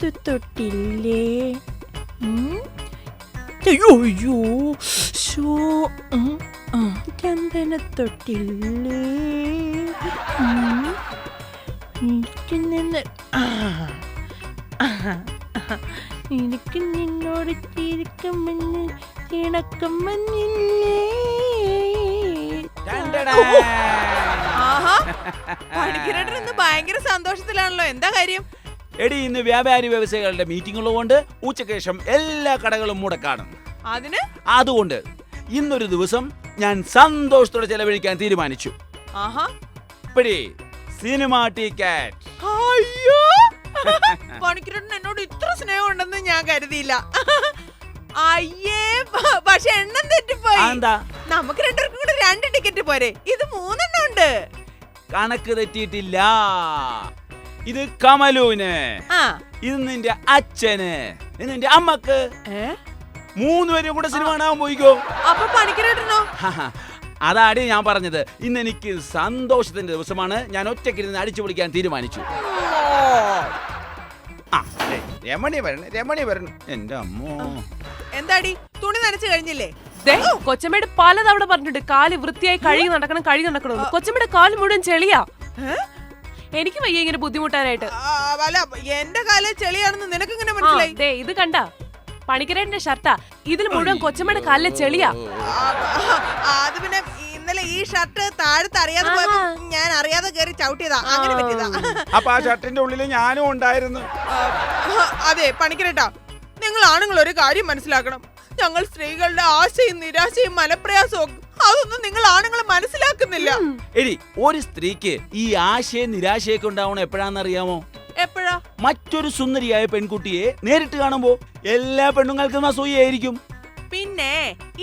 എനിക്കെന്ത് തൊട്ടില്ലേ അയ്യോ അയ്യോ ഷോ ഉം, ചന്ദന തൊട്ടില്ലേ? എനിക്ക് നിന്ന്. എനിക്ക് നിന്നോട് ചിരിക്കുമെന്ന് ഇണക്കുമെന്നില്ലേ ആഹാ. ഭയങ്കര സന്തോഷത്തിലാണല്ലോ. എന്താ കാര്യം? എടി ഇന്ന് വ്യാപാരി വ്യവസായികളുടെ മീറ്റിംഗ് ഉള്ളതുകൊണ്ട് ഉച്ചയ്ക്ക് ശേഷം എല്ലാ കടകളും മുടക്കാണ് അതിന്? അതുകൊണ്ട് ഇന്നൊരു ദിവസം ഞാൻ സന്തോഷത്തോടെ ചെലവഴിക്കാൻ തീരുമാനിച്ചു. ആഹാ. ഇപ്പഴേ സിനിമ ടിക്കറ്റ് അയ്യോ. പണിക്കരേട്ടൻ എന്നോട് ഇത്ര സ്നേഹം ഉണ്ടെന്ന് ഞാൻ കരുതിയില്ല. അയ്യേ പക്ഷെ എണ്ണം തെറ്റിപ്പോയി. എന്താ നമുക്ക് രണ്ടുപേർക്കും കൂടെ രണ്ട് ടിക്കറ്റ് പോരെ. ഇത് മൂന്നെണ്ണം ഉണ്ട്. കണക്ക് തെറ്റിയിട്ടില്ല. ഇത് കമലുവിന്. ആ. ഇത് നിന്റെ അച്ഛന്. ഇത് നിന്റെ അമ്മയ്ക്ക്. മൂന്ന് പേരും കൂടെ സിനിമ കാണാൻ പോയിക്കോ. അപ്പൊ പണിക്കരേട്ടനോ അതാടി ഞാൻ പറഞ്ഞത്. ഇന്ന് എനിക്ക് സന്തോഷത്തിന്റെ ദിവസമാണ്. ഞാൻ ഒറ്റയ്ക്കിരുന്ന് അടിച്ചു പൊളിക്കാൻ തീരുമാനിച്ചു. രമണി വരണം രമണി വരണം. എന്റെ അമ്മോ. എന്താടി? തുണി നനച്ചു കഴിഞ്ഞില്ലേ? കൊച്ചമ്മയുടെ പലതവണ പറഞ്ഞിട്ടുണ്ട്. കാൽ വൃത്തിയായി കഴുകി നടക്കണം കഴുകി നടക്കണം കൊച്ചമ്മയുടെ കാൽ മുഴുവൻ ചെളിയാ? എനിക്ക് വയ്യ ഇങ്ങനെ ബുദ്ധിമുട്ടാനായിട്ട്. ആ, അല്ല എന്റെ കാൽ ചെളിയാണെന്ന് നിനക്ക് ഇങ്ങനെ മനസ്സിലായി ദേ ഇത് കണ്ട. പണിക്കരേട്ടന്റെ ഷർട്ടാ. ഇതിൽ മുഴുവൻ കൊച്ചമ്മയുടെ കാലിലെ ചെളിയാ. അത് പിന്നെ ഇന്നലെ ഈ ഷർട്ട് താഴത്ത് അറിയാതെ പോയപ്പോ ഞാൻ അറിയാതെ കയറി ചവിട്ടിയതാ. അങ്ങനെ പറ്റിയതാ. അപ്പൊ ആ ഷർട്ടിന്റെ ഉള്ളിൽ ഞാനും ഉണ്ടായിരുന്നു. അതെ പണിക്കരട്ടാ. നിങ്ങൾ ആണുങ്ങൾ ഒരു കാര്യം മനസ്സിലാക്കണം. ഞങ്ങൾ സ്ത്രീകളുടെ ആശയും നിരാശയും മനപ്രയാസവും അതൊന്നും നിങ്ങൾ ആണുങ്ങൾ മനസ്സിലാക്കുന്നില്ല. എടി ഒരു സ്ത്രീക്ക് ഈ ആശയം നിരാശയൊക്കെ ഉണ്ടാവണം എപ്പോഴാണെന്നറിയാമോ? എപ്പോഴാ? മറ്റൊരു സുന്ദരിയായ പെൺകുട്ടിയെ നേരിട്ട് കാണുമ്പോ എല്ലാ പെണ്ണുങ്ങൾക്കും അസൂയായിരിക്കും പിന്നെ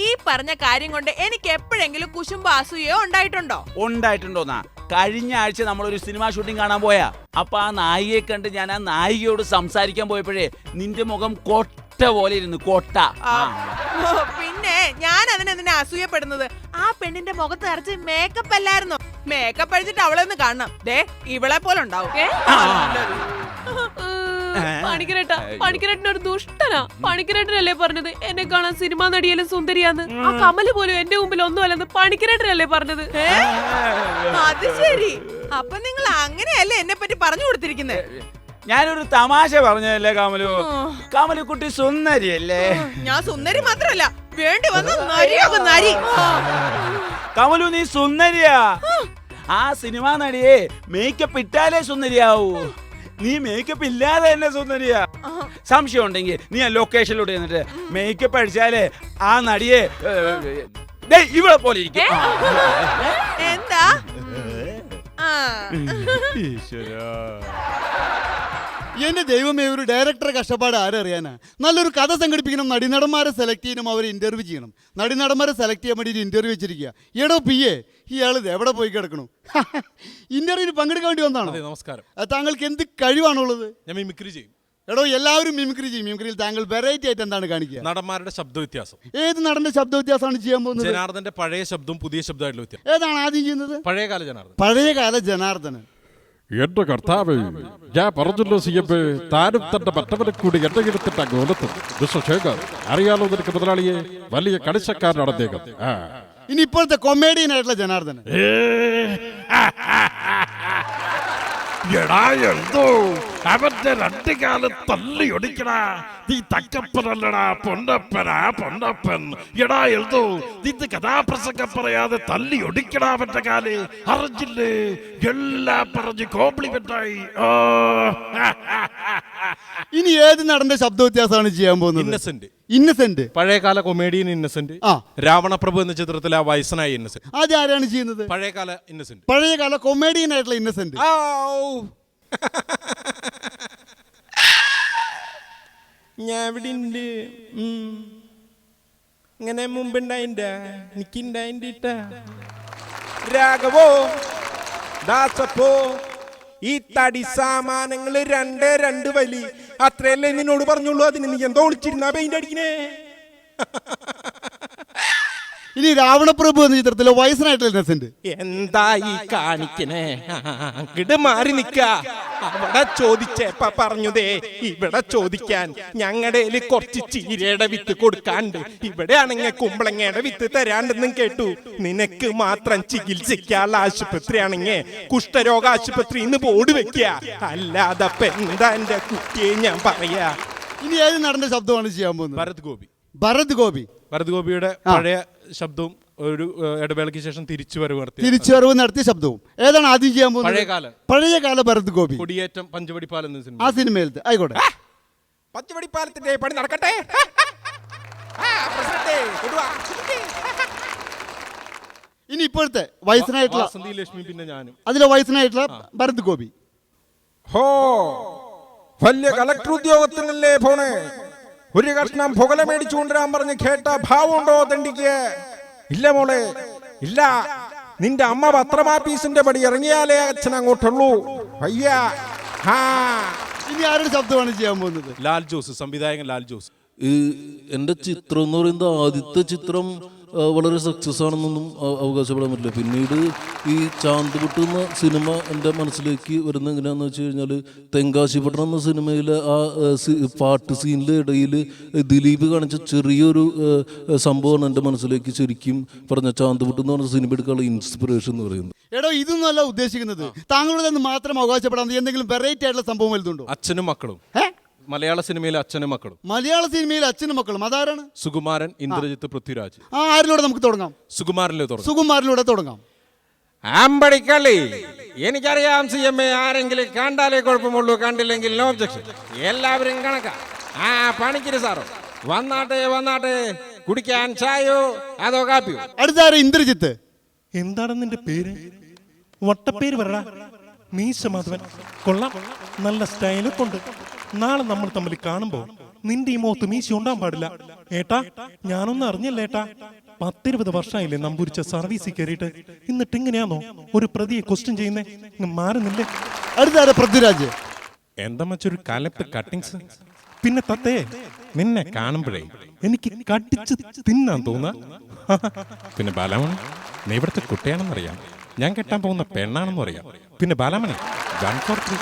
ഈ പറഞ്ഞ കാര്യം കൊണ്ട് എനിക്ക് എപ്പോഴെങ്കിലും കുശുമ്പ അസൂയോ ഉണ്ടായിട്ടുണ്ടോ? ഉണ്ടായിട്ടുണ്ടോന്നാ? കഴിഞ്ഞ ആഴ്ച നമ്മൾ ഒരു സിനിമ ഷൂട്ടിംഗ് കാണാൻ പോയാ. അപ്പൊ ആ നായികയെ കണ്ട് ഞാൻ ആ നായികയോട് സംസാരിക്കാൻ പോയപ്പോഴേ നിന്റെ മുഖം കൊട്ട പോലെ ഇരുന്നു കൊട്ട. ആ, അതിനെ ഞാൻ അതിനെന്തിനാ അസൂയപ്പെടുന്നത്? ആ പെണ്ണിന്റെ മുഖത്ത് നിറച്ച് മേക്കപ്പ് അല്ലായിരുന്നോ? മേക്കപ്പ് അടിച്ചിട്ട് അവളെ ഒന്ന് കാണണം. ദേ ഇവളെ പോലെ ഉണ്ടാവും. പണിക്കരട്ട. ഒരു ദുഷ്ടനാ. പണിക്കരേട്ടനല്ലേ പറഞ്ഞത്? എന്നെ കാണാൻ സിനിമാ നടിയല്ലേ സുന്ദരിയാന്ന്. ആ കമൽ പോലും എന്റെ മുമ്പിൽ ഒന്നുമല്ലെന്ന് പണിക്കരേട്ടനല്ലേ പറഞ്ഞത്? അത് ശരി. അപ്പൊ നിങ്ങൾ അങ്ങനെയല്ലേ എന്നെ പറ്റി പറഞ്ഞു കൊടുത്തിരിക്കുന്നത് ഞാനൊരു തമാശ പറഞ്ഞതല്ലേ കാമലു? കാമലു കുട്ടി സുന്ദരിയല്ലേ? ഞാൻ സുന്ദരി മാത്രല്ല. വേണ്ടി വന്ന നരിയാകും നരി. കമലു നീ സുന്ദരിയാ. ആ. സിനിമാ നടിയെ മേക്കപ്പ് ഇട്ടാലേ സുന്ദരിയാവൂ. നീ മേക്കപ്പ് ഇല്ലാതെ തന്നെ സുന്ദരിയാ. സംശയം ഉണ്ടെങ്കിൽ നീ ആ ലൊക്കേഷനിലൂടെ എന്നിട്ട് മേക്കപ്പ് അടിച്ചാലേ ആ നടിയെ ഇവിടെ പോലെ ഇരിക്കും. എന്താ? ഈശ്വരാ. എന്റെ ദൈവമേ ഒരു ഡയറക്ടറെ കഷ്ടപ്പാട് ആരറിയാനാ നല്ലൊരു കഥ സംഘടിപ്പിക്കണം. നടിനടന്മാരെ സെലക്ട് ചെയ്യണം അവരെ ഇന്റർവ്യൂ ചെയ്യണം. നടിനടന്മാരെ സെലക്ട് ചെയ്യാൻ വേണ്ടി ഇന്റർവ്യൂ വെച്ചിരിക്കുക എടോ പി എ ഇയാൾ എവിടെ പോയി കിടക്കണു? ഇന്റർവ്യൂവിന് പങ്കെടുക്കാൻ വേണ്ടി വന്നാണോ? നമസ്കാരം. താങ്കൾക്ക് എന്ത് കഴിവാണുള്ളത്? ഞാൻ മിമിക്രി ചെയ്യും. എടോ എല്ലാവരും മിമിക്രി ചെയ്യും. മിമിക്രിയിൽ താങ്കൾ വെറൈറ്റി ആയിട്ട് എന്താണ് കാണിക്കുക? നടന്മാരുടെ ശബ്ദ വ്യത്യാസം ഏത് നടന്റെ ശബ്ദ വ്യത്യാസമാണ് ചെയ്യാൻ പോകുന്നത്? ജനാർദ്ദന്റെ പഴയ ശബ്ദവും പുതിയ ശബ്ദമായിട്ടുള്ള വ്യത്യാസം. ഏതാണ് ആദ്യം ചെയ്യുന്നത്? പഴയകാല ജനാർദ്ദൻ. പഴയകാല ജനാർദ്ദനൻ എന്റെ കർത്താവ് ഞാൻ പറഞ്ഞല്ലോ സി എം താനും തന്റെ മറ്റവരെ കൂടി എന്റെ എടുത്തിട്ട് മിസ്റ്റർ ശേഖർ അറിയാലോ നിനക്ക് മുതലാളിയെ വലിയ കണിശക്കാരനാണ് അദ്ദേഹം. ഇനി ഇപ്പോഴത്തെ കൊമേഡിയൻ ആയിട്ടുള്ള ജനാർദ്ദനൻ ഏ. എടാ എന്തോ? അവന്റെ രണ്ട് കാലം തള്ളി ഒടിക്കടാ. നീ തക്കപ്പനല്ലടാ പൊണ്ടപ്പനാ പൊണ്ടപ്പൻ എടാ എന്തോ? നിന്റെ കഥാപ്രസംഗം പറയാതെ തള്ളി ഒടിക്കടാ അവന്റെ കാൽ. അറിഞ്ഞില്ലേ? എല്ലാം പറഞ്ഞ് കോംപ്ലിമെന്റായി ഓ ഇനി ഏത് നടന്റെ ശബ്ദ വ്യത്യാസമാണ് ചെയ്യാൻ പോകുന്നത്? ഇന്നസെന്റ് ഇന്നസെന്റ് പഴയകാല കൊമേഡിയൻ ഇന്നസെന്റ് ആ. രാവണപ്രഭു എന്ന ചിത്രത്തിൽ ആ വയസ്സനായ ഇന്നസെന്റ് ആദ്യം ആരാണ് ചെയ്യുന്നത്? പഴയകാല ഇന്നസെന്റ് പഴയകാല കൊമേഡിയൻ ആയിട്ടുള്ള ഇന്നസെന്റ് ഞാൻ ഇവിടെ ഉണ്ട് ഇങ്ങനെ മുമ്പുണ്ടായിണ്ട. എനിക്കുണ്ടായിട്ടാ രാഘവോ ദാസപ്പോ ഈ തടി സാമാനങ്ങൾ രണ്ട് രണ്ട് വലി. അത്രയല്ലേ നിന്നോട് പറഞ്ഞുള്ളൂ? അതിന് നീ എന്തോ ഒളിച്ചിരുന്ന പെയിന്റ് അടിക്കണേ? ഇനി രാവണപ്രഭു എന്ന ചിത്രത്തിലെ വയസ്സനായിട്ടുള്ള എന്താ ഈ കാണിക്കണേ? അങ്ങട് മാറി നിക്ക അവിടെ ചോദിച്ചേപ്പ പറഞ്ഞതേ ഇവിടെ ചോദിക്കാൻ ഞങ്ങളുടെ കുറച്ച് ചീരയുടെ വിത്ത് കൊടുക്കാണ്ട് ഇവിടെ ആണെങ്കിൽ കുമ്പളങ്ങയുടെ വിത്ത് തരാണ്ടെന്നും കേട്ടു. നിനക്ക് മാത്രം ചികിത്സിക്കാനുള്ള ആശുപത്രി ആണെങ്കിൽ കുഷ്ഠരോഗ ആശുപത്രി ഇന്ന് ബോർഡ് വെക്കുക. അല്ലാതെ എന്താ എന്റെ കുട്ടിയെ ഞാൻ പറയാ? ഇനി ഏത് നടന്റെ ശബ്ദമാണ് ചെയ്യാൻ പോകുന്നത്? ഭരത് ഗോപി. ഭരത് ഗോപി. ഭരത് ഗോപിയുടെ പഴയ ശബ്ദവും ഒരു ഇടവേളയ്ക്ക് ശേഷം തിരിച്ചു വരവ് നടത്തി തിരിച്ചുവരവ് നടത്തിയ ശബ്ദവും. ഏതാണ് ആദ്യം ചെയ്യാൻ പോകുന്നത്? പഴയകാലം. ഭരത് ഗോപി. കൊടിയേറ്റം പഞ്ചവടിപ്പാൽ എന്ന സിനിമ. ആ സിനിമയിലത്തെ. ആയിക്കോട്ടെ. പച്ചവടിപ്പാലത്തിന്റെ പണി നടക്കട്ടെ? ആ, പ്രസിഡന്റേ, കൊടുവാ. ഇനി ഇപ്പോഴത്തെ വയസ്സനായിട്ടുള്ള ലക്ഷ്മി പിന്നെ ഞാനും. അതിലെ വയസ്സനായിട്ടുള്ള ഭരത് ഗോപി. ഹോ വലിയ കളക്ടർ ഉദ്യോഗത്തിനല്ലേ പോണേ? ഒരു കഷ്ണം പുകല മേടിച്ചു കൊണ്ടുവരാൻ പറഞ്ഞ് കേട്ട ഭാവമുണ്ടോ തണ്ടിക്ക് ഇല്ല മോളെ ഇല്ല. നിന്റെ അമ്മ പത്രമാപ്പീസിന്റെ പടി ഇറങ്ങിയാലേ അച്ഛൻ അങ്ങോട്ടുള്ളൂ. അയ്യ. ഹാ. ഇനി ആരുടെ ശബ്ദമാണ് ചെയ്യാൻ പോകുന്നത്? ലാൽ ജോസ് സംവിധായകൻ ലാൽ ജോസ്. എന്റെ എന്റെ ചിത്രം എന്ന് പറയുന്നത് ആദ്യത്തെ ചിത്രം വളരെ സക്സസ് ആണെന്നൊന്നും അവകാശപ്പെടാൻ പറ്റില്ല. പിന്നീട് ഈ ചാന്ത് പൊട്ടുന്ന സിനിമ എന്റെ മനസ്സിലേക്ക് വരുന്ന എങ്ങനെയാണെന്ന് വെച്ച് കഴിഞ്ഞാൽ തെങ്കാശി പട്ടണം എന്ന സിനിമയിലെ ആ പാട്ട് സീനിന്റെ ഇടയിൽ ദിലീപ് കാണിച്ച ചെറിയൊരു സംഭവമാണ് എന്റെ മനസ്സിലേക്ക് ശരിക്കും പറഞ്ഞ ചാന്ത് പൊട്ടുന്ന പറഞ്ഞ സിനിമ എടുക്കാനുള്ള ഇൻസ്പിറേഷൻ എന്ന് പറയുന്നത്. എടോ ഇതൊന്നുമല്ല ഉദ്ദേശിക്കുന്നത്. താങ്കളുടെ മാത്രം അവകാശപ്പെടാൻ എന്തെങ്കിലും വെറൈറ്റി ആയിട്ടുള്ള സംഭവം വലുതുണ്ടോ? അച്ഛനും മക്കളും. മലയാള സിനിമയിലെ അച്ഛനും മക്കളും. മലയാള സിനിമയിലെ അച്ഛനും മക്കളും. അതാരാണ്? സുകുമാരൻ ഇന്ദ്രജിത്ത് പൃഥ്വിരാജ്. ആ ആരിലൂടെ നമുക്ക് തുടങ്ങാം? സുകുമാരനിലെ തുടങ്ങാം. സുകുമാരിലൂടെ തുടങ്ങാം. ആമ്പടിക്കള്ളി. എനിക്കറിയാം സി എം എ ആരെങ്കിലും കണ്ടാലേ കുഴപ്പമുള്ളൂ കണ്ടില്ലെങ്കിൽ നോ ഒബ്ജക്ഷൻ എല്ലാവരും കണക്കാ. ആ പണിക്കര് സാറോ. വന്നാട്ടെ വന്നാട്ടെ. കുടിക്കാൻ ചായയോ അതോ കാപ്പിയോ? അടുത്താര ഇന്ദ്രജിത്ത്. എന്താണ് നിന്റെ പേര്? വട്ടപ്പേര് പറടാ മീശ മാധവൻ. കൊള്ളാം. നല്ല സ്റ്റൈലൊക്കെ ഉണ്ട്. നാളെ നമ്മൾ തമ്മിൽ കാണുമ്പോ നിന്റെ ഈ മുഖത്ത് മീശ ഉണ്ടാൻ പാടില്ല. ഏട്ടാ ഞാനൊന്നും അറിഞ്ഞല്ല ഏട്ടാ. പത്തിരുപത് വർഷമായില്ലേ നമ്പൂരിച്ച സർവീസിൽ കയറിയിട്ട്. എന്നിട്ട് ഇങ്ങനെയാണോ ഒരു പ്രതിയെ ക്വസ്റ്റ്യൻ ചെയ്യുന്നേ. മാറുന്നില്ലേ അടുത്താര പൃഥ്വിരാജ്? എന്താ മച്ചൊരു കലപ്പ് കട്ടിങ്സ് പിന്നെ തത്തേ നിന്നെ കാണുമ്പോഴേ എനിക്ക് കടിച്ച് തിന്നാൻ തോന്നാ. പിന്നെ ബാലാമണി നീ ഇവിടുത്തെ കുട്ടിയാണെന്നറിയാം. ഞാൻ കെട്ടാൻ പോകുന്ന പെണ്ണാണെന്നും അറിയാം പിന്നെ ബാലാമണി ഫോർ ത്രീ